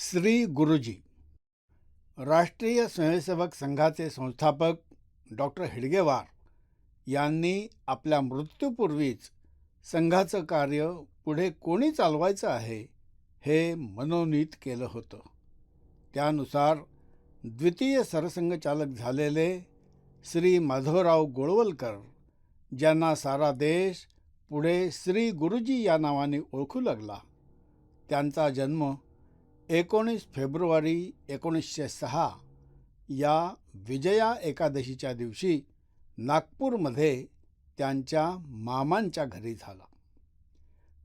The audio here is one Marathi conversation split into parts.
श्री गुरुजी राष्ट्रीय स्वयंसेवक संघाचे संस्थापक डॉक्टर हेडगेवार यांनी आपल्या मृत्यूपूर्वीच संघाचं कार्य पुढे कोणी चालवायचं आहे हे मनोनीत केलं होतं. त्यानुसार द्वितीय सरसंघचालक झालेले श्री माधवराव गोळवलकर ज्यांना सारा देश पुढे श्री गुरुजी या नावाने ओळखू लागला त्यांचा जन्म एकोणीस फेब्रुवारी एकोणीसशे सहा या विजया एकादशीच्या दिवशी नागपूरमध्ये त्यांच्या मामांच्या घरी झाला.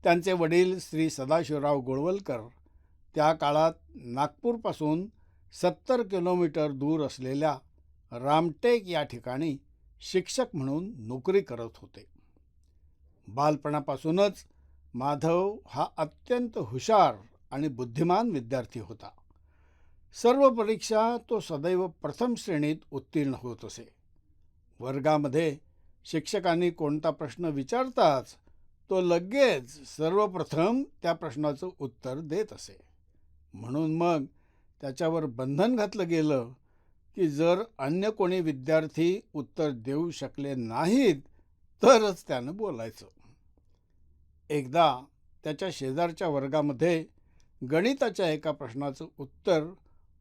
त्यांचे वडील श्री सदाशिवराव गोळवलकर त्या काळात नागपूरपासून सत्तर किलोमीटर दूर असलेल्या रामटेक या ठिकाणी शिक्षक म्हणून नोकरी करत होते. बालपणापासूनच माधव हा अत्यंत हुशार आणि बुद्धिमान विद्यार्थी होता. सर्व परीक्षा तो सदैव प्रथम श्रेणीत उत्तीर्ण होत असे. वर्गामध्ये शिक्षकांनी कोणता प्रश्न विचारताच तो लगेच सर्वप्रथम त्या प्रश्नाचं उत्तर देत असे. म्हणून मग त्याच्यावर बंधन घातलं गेलं की जर अन्य कोणी विद्यार्थी उत्तर देऊ शकले नाहीत तरच त्यानं बोलायचं. एकदा त्याच्या शेजारच्या वर्गामध्ये गणिताच्या एका प्रश्नाचं उत्तर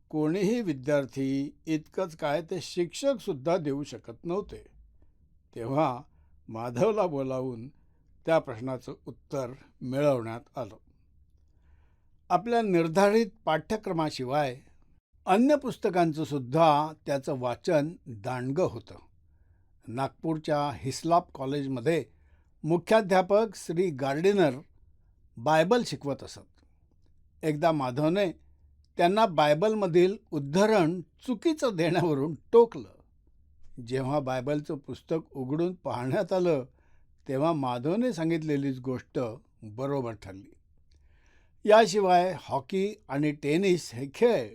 कोणीही विद्यार्थी इतकंच काय ते शिक्षकसुद्धा देऊ शकत नव्हते. तेव्हा माधवला बोलावून त्या प्रश्नाचं उत्तर मिळवण्यात आलं. आपल्या निर्धारित पाठ्यक्रमाशिवाय अन्य पुस्तकांचं सुद्धा त्याचं वाचन दांडगं होतं. नागपूरच्या हिस्लॉप कॉलेजमध्ये मुख्याध्यापक श्री गार्डिनर बायबल शिकवत असत. एकदा माधवने त्यांना बायबलमधील उद्धरण चुकीचं देण्यावरून टोकलं. जेव्हा बायबलचं पुस्तक उघडून पाहण्यात आलं तेव्हा माधवने सांगितलेलीच गोष्ट बरोबर ठरली. याशिवाय हॉकी आणि टेनिस हे खेळ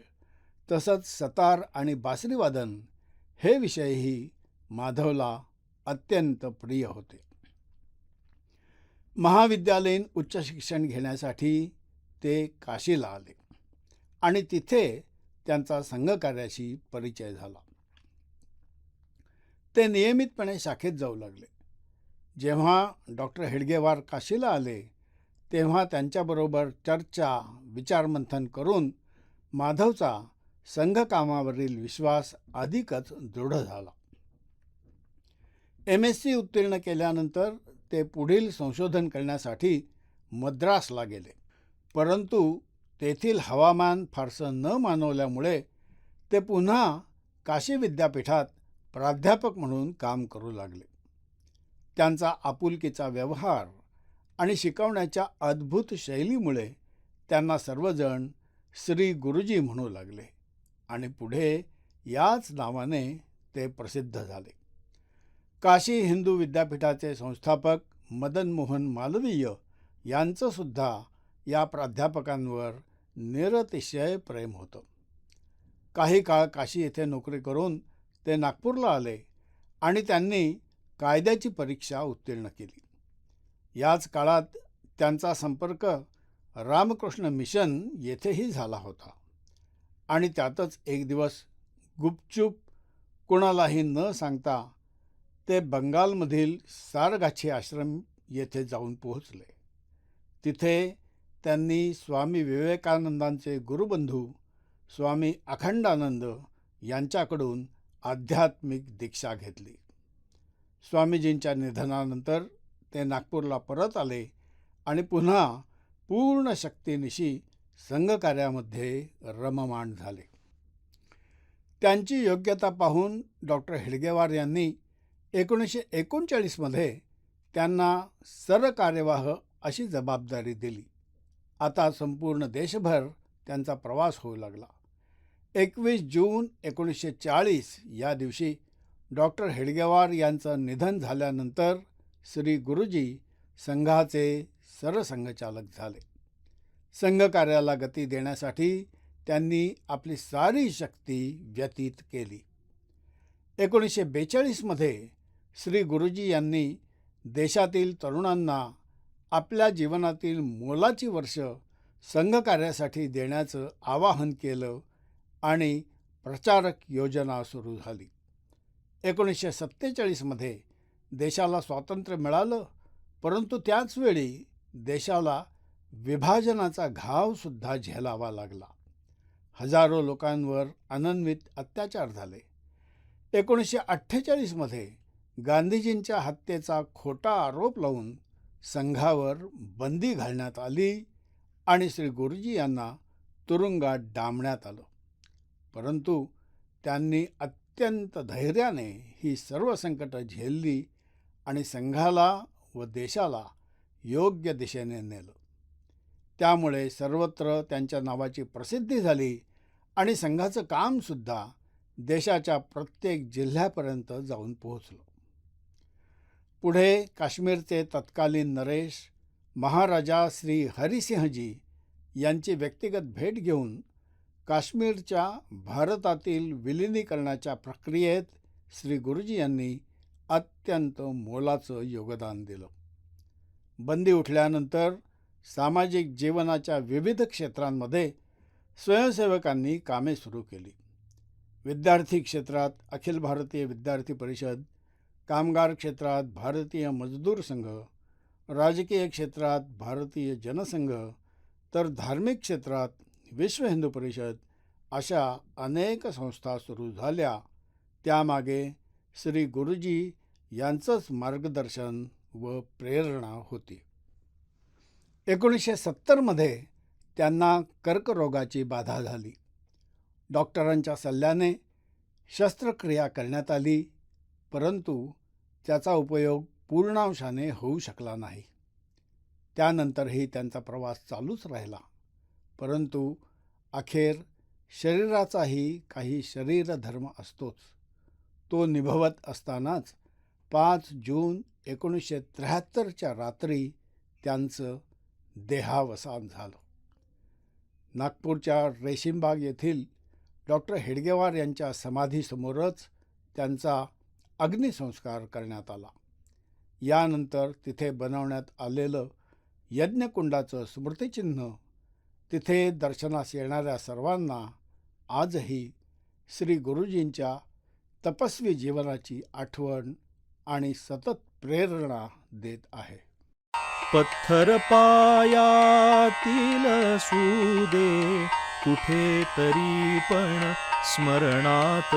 तसंच सतार आणि बासरीवादन हे विषयही माधवला अत्यंत प्रिय होते. महाविद्यालयीन उच्च शिक्षण घेण्यासाठी ते काशीला आले आणि तिथे त्यांचा संघकार्याशी परिचय झाला. ते नियमितपणे शाखेत जाऊ लागले. जेव्हा डॉक्टर हेडगेवार काशीला आले तेव्हा त्यांच्याबरोबर चर्चा विचारमंथन करून माधवचा संघकामावरील विश्वास अधिकच दृढ झाला. एम एस सी उत्तीर्ण केल्यानंतर ते पुढील संशोधन करण्यासाठी मद्रासला गेले. परंतु तेथील हवामान फारसं न मानवल्यामुळे ते पुन्हा काशी विद्यापीठात प्राध्यापक म्हणून काम करू लागले. त्यांचा आपुलकीचा व्यवहार आणि शिकवण्याच्या अद्भुत शैलीमुळे त्यांना सर्वजण श्री गुरुजी म्हणू लागले आणि पुढे याच नावाने ते प्रसिद्ध झाले. काशी हिंदू विद्यापीठाचे संस्थापक मदन मोहन मालवीय यांचंसुद्धा या प्राध्यापकांवर निरतिशय प्रेम होतं. काही काळ काशी येथे नोकरी करून ते नागपूरला आले आणि त्यांनी कायद्याची परीक्षा उत्तीर्ण केली. याच काळात त्यांचा संपर्क रामकृष्ण मिशन येथेही झाला होता आणि त्यातच एक दिवस गुपचूप कुणालाही न सांगता ते बंगालमधील सारगाछी आश्रम येथे जाऊन पोहोचले. तिथे त्यांनी स्वामी विवेकानंदांचे गुरुबंधू स्वामी अखंडानंद यांच्याकडून आध्यात्मिक दीक्षा घेतली. स्वामीजींच्या निधनानंतर ते नागपूरला परत आले आणि पुन्हा पूर्ण शक्तीनिशी संघकार्यामध्ये रममाण झाले. त्यांची योग्यता पाहून डॉक्टर हेडगेवार यांनी एकोणीसशे एकोणचाळीसमध्ये त्यांना सरकार्यवाह अशी जबाबदारी दिली. आता संपूर्ण देशभर त्यांचा प्रवास होऊ लागला. एकवीस जून एकोणीसशे चाळीस या दिवशी डॉक्टर हेडगेवार यांचं निधन झाल्यानंतर श्री गुरुजी संघाचे सरसंघचालक झाले. संघकार्याला गती देण्यासाठी त्यांनी आपली सारी शक्ती व्यतीत केली. एकोणीसशे बेचाळीसमध्ये श्री गुरुजी यांनी देशातील तरुणांना आपल्या जीवनातील मोलाची वर्ष संघकार्यासाठी देण्याचं आवाहन केलं आणि प्रचारक योजना सुरू झाली. एकोणीसशे सत्तेचाळीसमध्ये देशाला स्वातंत्र्य मिळालं परंतु त्याचवेळी देशाला विभाजनाचा घावसुद्धा झेलावा लागला. हजारो लोकांवर अनन्वित अत्याचार झाले. एकोणीसशे अठ्ठेचाळीसमध्ये गांधीजींच्या हत्येचा खोटा आरोप लावून संघावर बंदी घालण्यात आली आणि श्री गुरुजी यांना तुरुंगात डांबण्यात आलं. परंतु त्यांनी अत्यंत धैर्याने ही सर्व संकटं झेलली आणि संघाला व देशाला योग्य दिशेने नेलं. त्यामुळे सर्वत्र त्यांच्या नावाची प्रसिद्धी झाली आणि संघाचं कामसुद्धा देशाच्या प्रत्येक जिल्ह्यापर्यंत जाऊन पोहोचलं. पुढे काश्मीरचे तत्कालीन नरेश महाराजा श्री हरिसिंहजी यांची व्यक्तिगत भेट घेऊन काश्मीरच्या भारतातील विलिनीकरणाच्या प्रक्रियेत श्री गुरुजी यांनी अत्यंत मोलाचं योगदान दिलं. बंदी उठल्यानंतर सामाजिक जीवनाच्या विविध क्षेत्रांमध्ये स्वयंसेवकांनी कामे सुरू केली. विद्यार्थी क्षेत्रात अखिल भारतीय विद्यार्थी परिषद कामगार क्षेत्रात भारतीय मजदूर संघ राजकीय क्षेत्रात भारतीय जनसंघ तर धार्मिक क्षेत्रात विश्व हिंदू परिषद अशा अनेक संस्था सुरू झाल्या. त्यामागे श्री गुरुजी यांचंच मार्गदर्शन व प्रेरणा होती. एकोणीसशे सत्तरमध्ये त्यांना कर्करोगाची बाधा झाली. डॉक्टरांच्या सल्ल्याने शस्त्रक्रिया करण्यात आली परंतु त्याचा उपयोग पूर्णांशाने होऊ शकला नाही. त्यानंतरही त्यांचा प्रवास चालूच राहिला. परंतु अखेर शरीराचाही काही शरीरधर्म असतोच. तो निभवत असतानाच पाच जून एकोणीसशे त्र्याहत्तरच्या रात्री त्यांचं देहावसान झालं. नागपूरच्या रेशीमबाग येथील डॉक्टर हेडगेवार यांच्या समाधीसमोरच त्यांचा अग्निसंस्कार करण्यात आला. यानंतर तिथे बनवण्यात आलेलं यज्ञकुंडाचं स्मृतिचिन्ह तिथे दर्शनास येणाऱ्या सर्वांना आजही श्री गुरुजींच्या तपस्वी जीवनाची आठवण आणि सतत प्रेरणा देत आहे. पत्थर पायातील सुदे कुठे तरी पण स्मरणात.